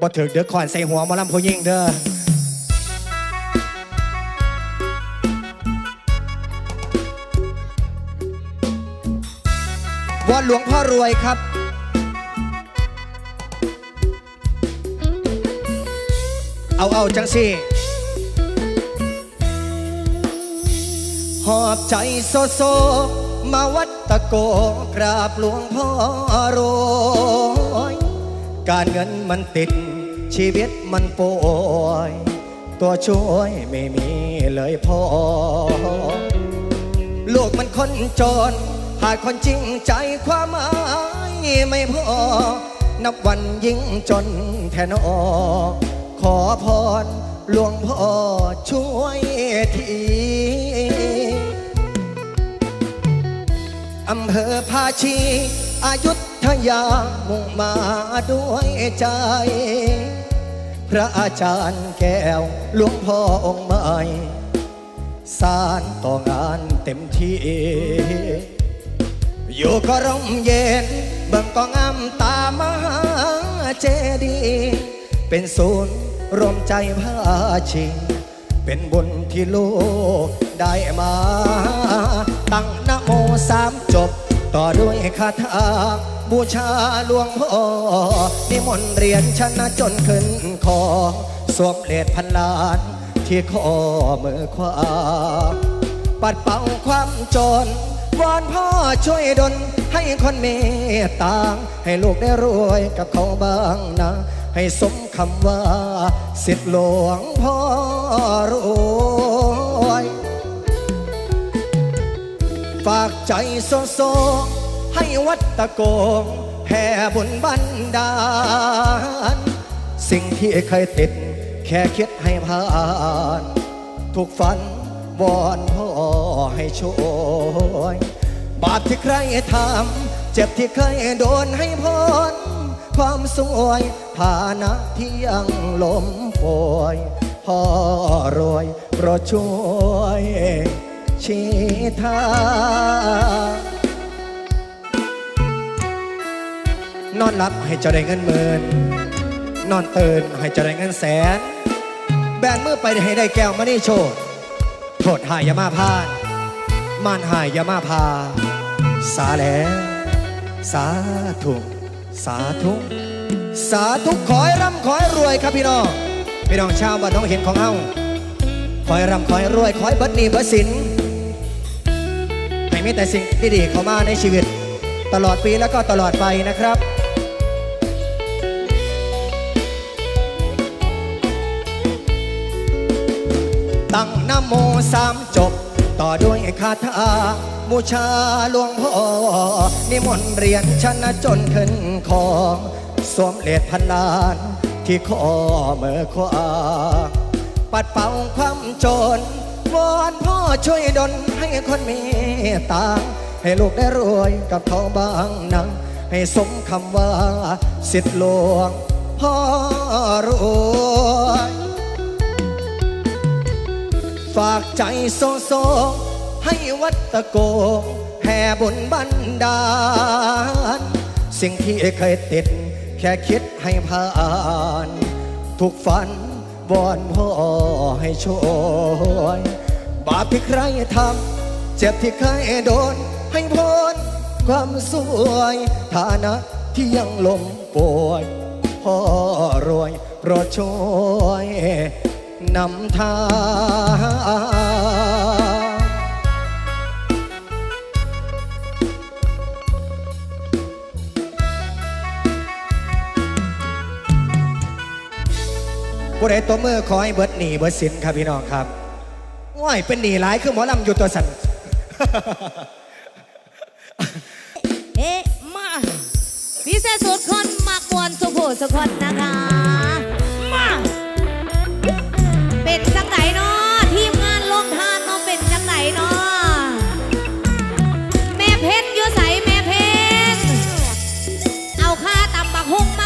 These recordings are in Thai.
บ่ถึกเด้อคอนใส่หัวมาลำผู้ยิ่งเด้อวอนหลวงพ่อรวยครับ เอาเอาจังสิหอบใจโซโซ มาวัดตะโกกราบหลวงพ่อรวย การเงินมันติด ชีวิตมันป่วย ตัวช่วยไม่มีเลยพอโลกมันคนจน หาคนจริงใจความหมายไม่พอ นับวันยิ่งจนแทนอขอพรหลวงพ่อช่วยทีอำเภอภาชีอายุ ทยามุ่งมาด้วยใจ พระอาจารย์แก้วหลวงพ่อองค์ใหม่สารต่องานเต็มที่ อยู่ก็ร่มเย็นเบิ่งก็งามตามหาเจดีย์เป็นศูนย์รวมใจพาชีเป็นบุญที่ลูกได้มา ตั้งนโมสามจบต่อด้วยคาถา บูชาหลวงพ่อนิมนต์เรียนชนะจนขึ้นคอสวมเลดพันล้านที่ข้อมือขวาปัดเป่าความจนวอนพ่อช่วยดลให้คนเมตตาให้ลูกได้รวยกับเขาบ้างนะ ให้สมคำว่า สิทธิหลวงพ่อรวย ฝากใจโซโซ ให้วัดตะโกงแผ่บุญบันดาล สิ่งที่เคยติด แค่คิดให้ผ่าน ทุกฝันวอนพ่อให้ช่วยบาปที่ใครทำเจ็บที่เคยโดนให้พ้นความสวยฐานะที่ยังล้มป่วยพ่อรวยโปรดช่วยชี้ทาง นอนหลับให้เจ้าได้เงินหมื่นนอนตื่นให้เจ้าได้เงินแสน แบนมือไปให้ได้แก้วมานี่โชว์โทษหายยามาพานมานหายยามาพา สาแลสาธุสาธุสาธุขอให้ร่ำขอให้รวยครับพี่น้องพี่น้องชาวบ้านน้องเห็นของเฮาขอให้ร่ำขอให้รวยขอให้เบิดนี้บิดสินให้มีแต่สิ่งดีๆเข้ามาในชีวิต ตลอดปีแล้วก็ตลอดไปนะครับ โมสามจบ ต่อด้วยคาถาบูชาหลวงพ่อนิมนต์เรียนชนะจนขึ้นคอสวมเลดพันลานที่ข้อมือขวาปัดเป่าความจนวอนพ่อช่วยดลให้คนมีตาให้ลูกได้รวยกับเขาบ้างนะให้สมคำว่า สิทธิหลวงพ่อรวย ฝากใจโซโซ ให้วัดตะโก แห่บุญบันดาล สิ่งที่เคยติด แค่คิดให้ผ่าน ทุกฝันวอนพ่อให้ช่วยบาปที่ใครทำ เจ็บที่เคยโดน ให้พ้นความสวยฐานะที่ยังลมป่วยพ่อรวยโปรดช่วย นำทางผู้ใดตัวมือขอให้เบิดหนีเบิดสินครับพี่น้องครับว้ายเป็นหนีหลายคือหมอลำอยู่ตัวสันเอ๊ะมาพิเศษสุดคนมักวนสุโขสุคนนะคะ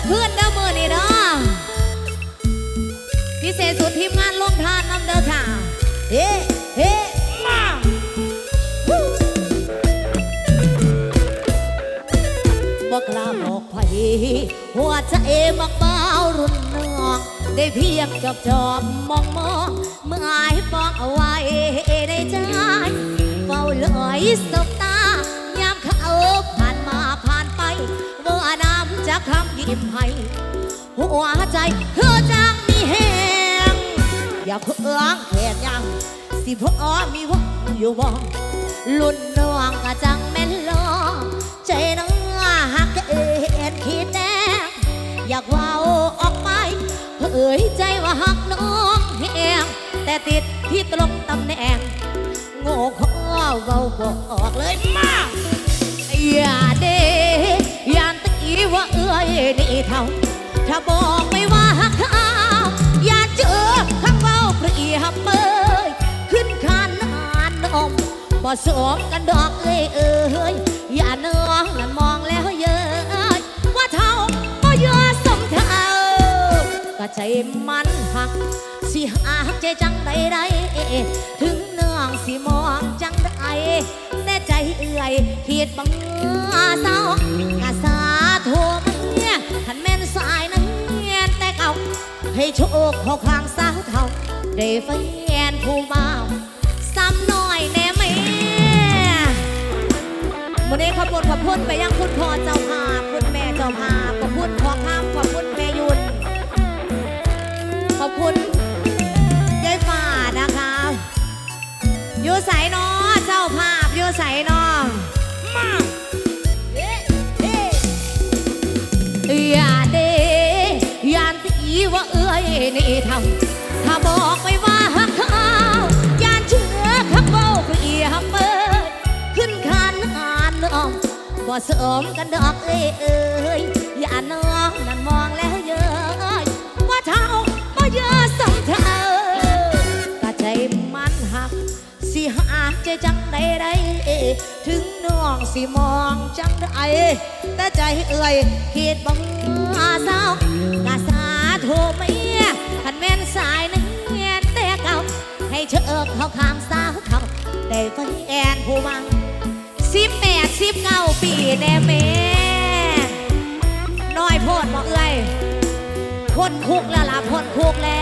บักฮุงมาขึ้นเด้อมือนี่เนาะพิเศษสุดทีมงานลงทานน้ำเด้อค่ะ เฮ้เฮ้มาบอกลาบอกไผหัวใจมักเบารุนแรงได้เพียงจอบจอบมองมองเมื่ออายปองเอาไว้ในใจเฝ้าลอยสบต น้ำจะคำยิ้มให้หัวใจเธอจังมีแหงอย่าเพื่องแขนยังสิพ่อมีหวังอยู่บ่ลุ่นน้องก็จังแม่นลอใจน้องหักเอ็นคิดแดงอยากว่าออกไปเผยใจว่าหักน้องแหงแต่ติดที่ตรงตำแหน่งโง่ขอเว้าบอกเลยมาอย่าเดยานตี ว่าเอ้ยนี่เท่า ถ้าบอกไม่ว่าหักเขาอย่าเจอข้างเว้าเปรียบเปยขึ้นคานนานนมบ่สมกันดอกเอ้ยเอ้ยอย่าเนื้องนั่นมองแล้วเย้ยว่าเท่าบ่เยอะสมเท่าก็ใจมันหักสิหักใจจังใดใดถึงเนื่องสิมองจังใดแต่ใจเอื่อยขีดบังเศร้ากะ ให้โชคเขาข้างสาวเท่าได้แฟนผู้มาซ้ำน้อยแน่แม่วันนี้ขอบคุณขอบคุณไปยังคุณพ่อเจ้าภาพคุณแม่เจ้าภาพขอบคุณพ่อข้ามขอบคุณแม่ยุนขอบคุณยายฝ่านะคะอยู่ใสนอเจ้าภาพอยู่ใสนอมาเอ๊ะเอ๊ะอย่าเดยานตี ว่าเอ้ยนี่ทำถ้าบอกไปว่าหักเขายานเชื่อขับเบ้าเปรียบเปิด ขึ้นคานอานน้องบ่เสริมกันดอกเอ้ยเอ้ยอย่าน้องนั่นมองแล้วเย้ยว่าเท่าบ่เยอะสมเท่ากะใจมันหัก สิหาใจจังใดใดถึงน้องสิมองจังใดแต่ใจเอ่ยคิดบังเศร้า แม่นสายนึงเงียนแต่เก่าให้เชิกเขาข้างสาวเขาได้ไฟแอนผู้มังสิบแปดสิบเก้าปีแน่แม่น้อยโพดบอกเอ้ยพ้นคุกแล้วล่ะพ้นคุกแล้ว